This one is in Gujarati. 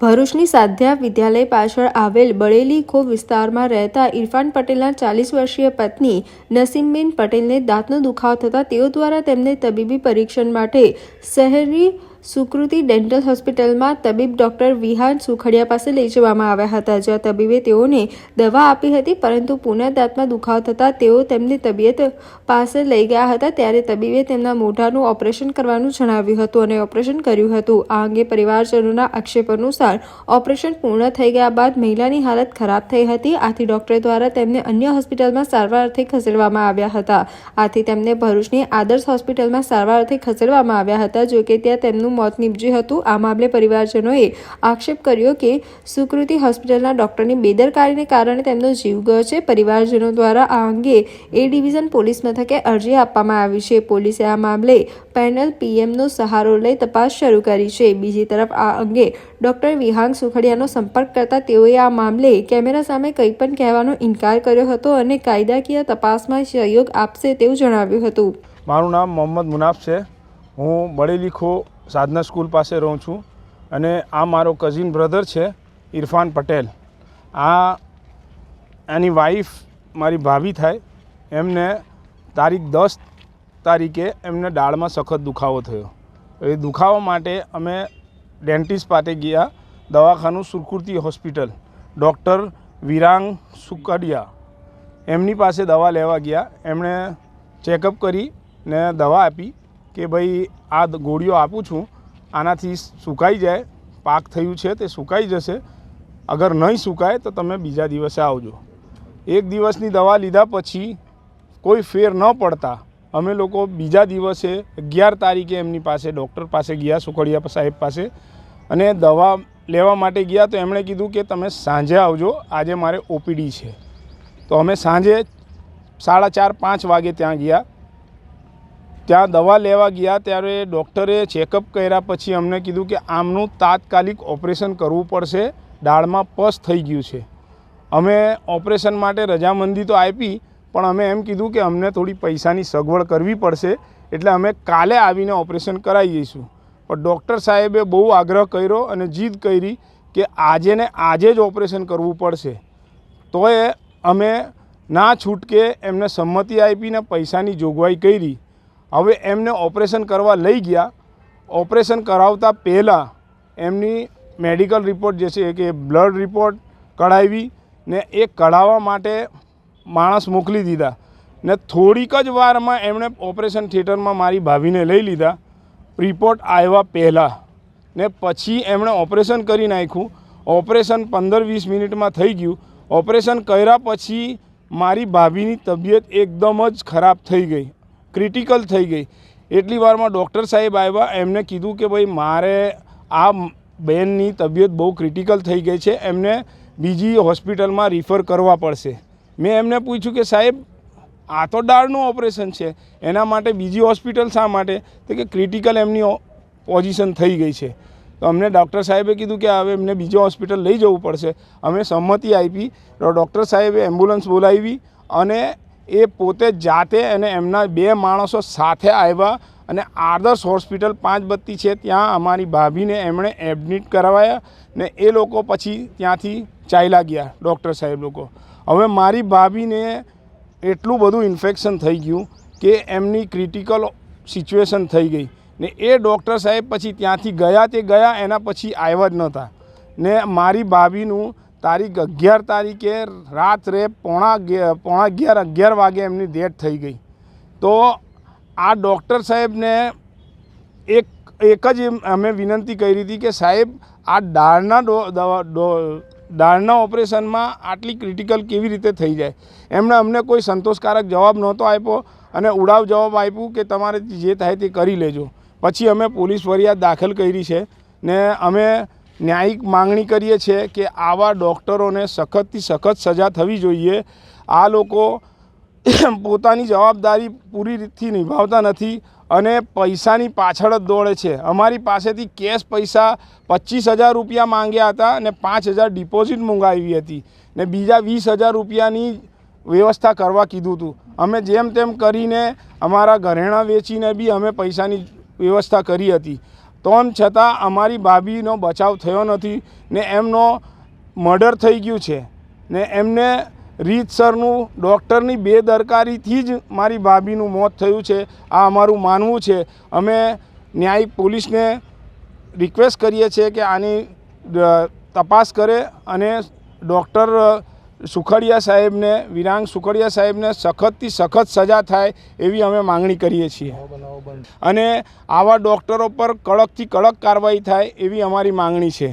ભરૂચની સાધ્યા વિદ્યાલય પાછળ આવેલ બળેલી ખો વિસ્તારમાં રહેતા ઇરફાન પટેલના ચાલીસ વર્ષીય પત્ની નસીમબેન પટેલને દાંતનો દુખાવો થતાં તેઓ દ્વારા તેમને તબીબી પરીક્ષણ માટે શહેરની સુકૃતિ ડેન્ટલ હોસ્પિટલમાં તબીબ ડોક્ટર વિહાન સુખડિયા પાસે લઈ જવામાં આવ્યા હતા. જ્યાં તબીબે તેઓને દવા આપી હતી, પરંતુ પુનઃ દાંતમાં દુખાવો થતાં તેઓ તેમની તબિયત પાસે લઈ ગયા હતા. ત્યારે તબીબે તેમના મોઢાનું ઓપરેશન કરવાનું જણાવ્યું હતું અને ઓપરેશન કર્યું હતું. આ અંગે પરિવારજનોના આક્ષેપ અનુસાર ઓપરેશન પૂર્ણ થઈ ગયા બાદ મહિલાની હાલત ખરાબ થઈ હતી. આથી ડોક્ટર દ્વારા તેમને અન્ય હોસ્પિટલમાં સારવાર અર્થે ખસેડવામાં આવ્યા હતા. આથી તેમને ભરૂચની આદર્શ હોસ્પિટલમાં સારવાર અર્થે ખસેડવામાં આવ્યા હતા જો કે ત્યાં તેમનું મોત નીપજ્યું હતું. આ મામલે પરિવારજનોએ આક્ષેપ કર્યો કે સુકૃતિ હોસ્પિટલના ડોક્ટરની બેદરકારીને કારણે તેમનો જીવ ગયો છે. પરિવારજનો દ્વારા આ અંગે એ ડિવિઝન પોલીસ મથકે અરજી આપવામાં આવી છે. પોલીસે આ મામલે પેનલ પીએમનો સહારો લઈ તપાસ શરૂ કરી છે. બીજી તરફ આ અંગે ડોક્ટર વિહાંગ સુખડિયાનો સંપર્ક કરતા તેઓએ આ મામલે કેમેરા સામે કંઈ પણ કહેવાનો ઇનકાર કર્યો હતો અને કાયદાકીય તપાસમાં સહયોગ આપશે તેવું જણાવ્યું હતું. મારું નામ મોહમ્મદ મુનાફ છે. હું બળેલી ખો સાધના સ્કૂલ પાસે રહું છું અને આ મારો કઝિન બ્રધર છે, ઇરફાન પટેલ. આ એની વાઈફ મારી ભાભી થાય, એમને તારીખ દસ તારીખે એમને દાળમાં સખત દુખાવો થયો. એ દુખાવા માટે અમે ડેન્ટિસ્ટ પાસે ગયા, દવાખાનું સુરકુર્તી હોસ્પિટલ ડૉક્ટર વિરાંગ સુકડિયા. એમની પાસે દવા લેવા ગયા, એમણે ચેકઅપ કરી ને દવા આપી. કે ભાઈ આ ગોળીઓ આપું છું, આનાથી સુકાઈ જાય, પાક થયું છે તે સુકાઈ જશે, અગર નહીં સુકાય તો તમે બીજા દિવસે આવજો. એક દિવસની દવા લીધા પછી કોઈ ફેર ન પડતા, અમે લોકો બીજા દિવસે અગિયાર તારીખે એમની પાસે, ડૉક્ટર પાસે ગયા, સુખડિયા સાહેબ પાસે, અને દવા લેવા માટે ગયા તો એમણે કીધું કે તમે સાંજે આવજો, આજે મારે ઓપીડી છે. તો અમે સાંજે સાડા ચાર, પાંચ વાગે ત્યાં ગયા ત્યાં દવા લેવા ગયા ત્યારે ડૉક્ટરે ચેકઅપ કર્યા પછી અમને કીધું કે આમનું તાત્કાલિક ઓપરેશન કરવું પડશે દાળમાં પસ થઈ ગયું છે. અમે ઓપરેશન માટે રજામંદી તો આપી, પણ અમે એમ કીધું કે અમને થોડી પૈસાની સગવડ કરવી પડશે, એટલે અમે કાલે આવીને ઓપરેશન કરાવી જઈશું પણ ડૉક્ટર સાહેબે બહુ આગ્રહ કર્યો અને જીદ કરી કે આજે ને આજે જ ઓપરેશન કરવું પડશે. તોય અમે ના છૂટકે એમને સંમતિ આપીને પૈસાની જોગવાઈ કરી. હવે એમને ઓપરેશન કરવા લઈ ગયા. ઓપરેશન કરાવતા પહેલાં એમની મેડિકલ રિપોર્ટ જે છે કે બ્લડ રિપોર્ટ કઢાવી ને એ કઢાવવા માટે માણસ મોકલી દીધા. ને થોડીક જ વારમાં એમણે ઓપરેશન થિયેટરમાં મારી ભાભીને લઈ લીધા. રિપોર્ટ આવ્યા પહેલાં. ને પછી એમણે ઓપરેશન કરી નાખ્યું. ઓપરેશન પંદર વીસ મિનિટમાં થઈ ગયું. ઓપરેશન કર્યા પછી મારી ભાભીની તબિયત એકદમ જ ખરાબ થઈ ગઈ. ક્રિટિકલ થઈ ગઈ. એટલી વારમાં ડૉક્ટર સાહેબ આવ્યા, એમને કીધું કે ભાઈ, મારે આ બેનની તબિયત બહુ ક્રિટિકલ થઈ ગઈ છે, એમને બીજી હોસ્પિટલમાં રિફર કરવા પડશે. મેં એમને પૂછ્યું કે સાહેબ, આ તો ડાળનું ઓપરેશન છે, એના માટે બીજી હોસ્પિટલ શા માટે? તો કે ક્રિટિકલ એમની પોઝિશન થઈ ગઈ છે. તો અમને ડૉક્ટર સાહેબે કીધું કે હવે એમને બીજો હોસ્પિટલ લઈ જવું પડશે. અમે સંમતિ આપી, તો ડૉક્ટર સાહેબે એમ્બ્યુલન્સ બોલાવી અને એ પોતે જાતે અને એમના બે માણસો સાથે આવ્યા અને આદર્શ હોસ્પિટલ પાંચ બત્તી છે, ત્યાં અમારી ભાભીને એમણે એડમિટ કરાવ્યા ને એ લોકો પછી ત્યાંથી ચાલ્યા ગયા, ડૉક્ટર સાહેબ લોકો. હવે મારી ભાભીને એટલું બધું ઇન્ફેક્શન થઈ ગયું કે એમની ક્રિટિકલ સિચ્યુએશન થઈ ગઈ ને એ ડૉક્ટર સાહેબ પછી ત્યાંથી ગયા તે ગયા એના પછી આવ્યા જ નહોતા. ને મારી ભાભીનું તારીખ અગિયાર તારીખે રાત્રે પોણા પોણા અગિયાર અગિયાર વાગે એમની ડેથ થઈ ગઈ. તો આ ડૉક્ટર સાહેબને એક એક જ અમે વિનંતી કરી હતી કે સાહેબ, આ દાળના ડો, દવા, ડો- દાળના ઓપરેશનમાં આટલી ક્રિટિકલ કેવી રીતે થઈ જાય? એમણે અમને કોઈ સંતોષકારક જવાબ નહોતો આપ્યો અને ઉડાવ જવાબ આપ્યું કે તમારે જે થાય તે કરી લેજો. પછી અમે પોલીસ ફરિયાદ દાખલ કરી છે ને અમે ન્યાયિક માંગણી કરીએ છીએ કે આવા ડૉક્ટરોને સખતથી સખત સજા થવી જોઈએ. આ લોકો પોતાની જવાબદારી પૂરી રીતથી નિભાવતા નથી અને પૈસાની પાછળ જ દોડે છે. અમારી પાસેથી કેશ પૈસા પચીસ હજાર રૂપિયા માંગ્યા હતા અને પાંચ હજાર ડિપોઝિટ મંગાવી હતી ને બીજા વીસ હજાર રૂપિયાની વ્યવસ્થા કરવા કીધું હતું. અમે જેમ તેમ કરીને અમારા ઘરેણાં વેચીને બી અમે પૈસાની વ્યવસ્થા કરી હતી. તોમ છતાં અમારી ભાભીનો બચાવ થયો નથી ને એમનો મર્ડર થઈ ગયું છે. ને એમને રીતસરનું ડૉક્ટરની બેદરકારીથી જ મારી ભાભીનું મોત થયું છે. આ અમારું માનવું છે. અમે ન્યાયિક પોલીસને રિક્વેસ્ટ કરીએ છીએ કે આની તપાસ કરે અને ડૉક્ટર સુખડિયા સાહેબને વિરાંગ સુખડિયા સાહેબને સખતથી સખત સજા થાય એવી અમે માંગણી કરીએ છીએ. અને આવા ડૉક્ટરો પર કડકથી કડક કાર્યવાહી થાય એવી અમારી માંગણી છે.